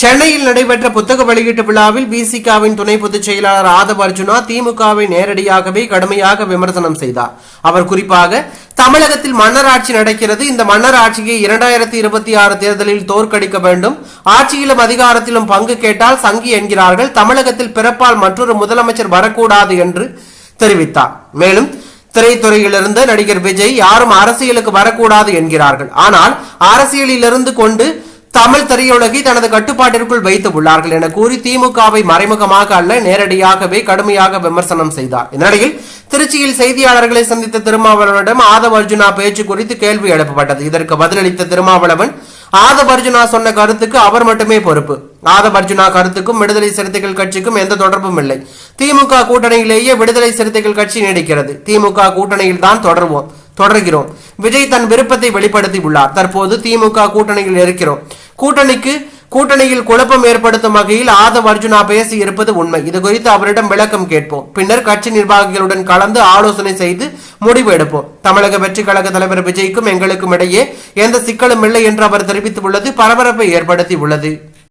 சென்னையில் நடைபெற்ற புத்தக வெளியீட்டு விழாவில் விசிகாவின் துணை பொதுச் செயலாளர் ஆதவ் அர்ஜுனா திமுகவை நேரடியாகவே கடுமையாக விமர்சனம் செய்தார். அவர் குறிப்பாக தமிழகத்தில் மன்னர் ஆட்சி நடக்கிறது. இந்த மன்னர் ஆட்சியை இரண்டாயிரத்தி இருபத்தி ஆறு தேர்தலில் தோற்கடிக்க வேண்டும். ஆட்சியிலும் அதிகாரத்திலும் பங்கு கேட்டால் சங்கி என்கிறார்கள். தமிழகத்தில் பிறப்பால் மற்றொரு முதலமைச்சர் வரக்கூடாது என்று தெரிவித்தார். மேலும் திரைத்துறையிலிருந்து நடிகர் விஜய் யாரும் அரசியலுக்கு வரக்கூடாது என்கிறார்கள். ஆனால் அரசியலிலிருந்து கொண்டு தமிழ் திரையுலகை தனது கட்டுப்பாட்டிற்குள் வைத்து உள்ளார்கள் என கூறி திமுகவை மறைமுகமாக அல்ல நேரடியாகவே கடுமையாக விமர்சனம் செய்தார். இந்நிலையில் திருச்சியில் செய்தியாளர்களை சந்தித்த திருமாவளவனிடம் ஆதவ அர்ஜுனா பேச்சு குறித்து கேள்வி எழுப்பப்பட்டது. இதற்கு பதிலளித்த திருமாவளவன் ஆதவ அர்ஜுனா சொன்ன கருத்துக்கு அவர் மட்டுமே பொறுப்பு. ஆதவ அர்ஜுனா கருத்துக்கும் விடுதலை சிறுத்தைகள் கட்சிக்கும் எந்த தொடர்பும் இல்லை. திமுக கூட்டணியிலேயே விடுதலை சிறுத்தைகள் கட்சி நீடிக்கிறது. திமுக கூட்டணியில் தான் தொடர்வோம் தொடர்கிறோம். விஜய் தன் விருப்பத்தை வெளிப்படுத்தி உள்ளார். தற்போது திமுக கூட்டணியில் இருக்கிறோம். கூட்டணிக்கு கூட்டணியில் குழப்பம் ஏற்படுத்தும் வகையில் ஆதவ் அர்ஜுனா பேசி இருப்பது உண்மை. இது குறித்து அவரிடம் விளக்கம் கேட்போம். பின்னர் கட்சி நிர்வாகிகளுடன் கலந்து ஆலோசனை செய்து முடிவு எடுப்போம். தமிழக வெற்றி கழக தலைவர் விஜய்க்கும் எங்களுக்கும் இடையே எந்த சிக்கலும் இல்லை என்று அவர் தெரிவித்துள்ளது. பரபரப்பை ஏற்படுத்தி உள்ளது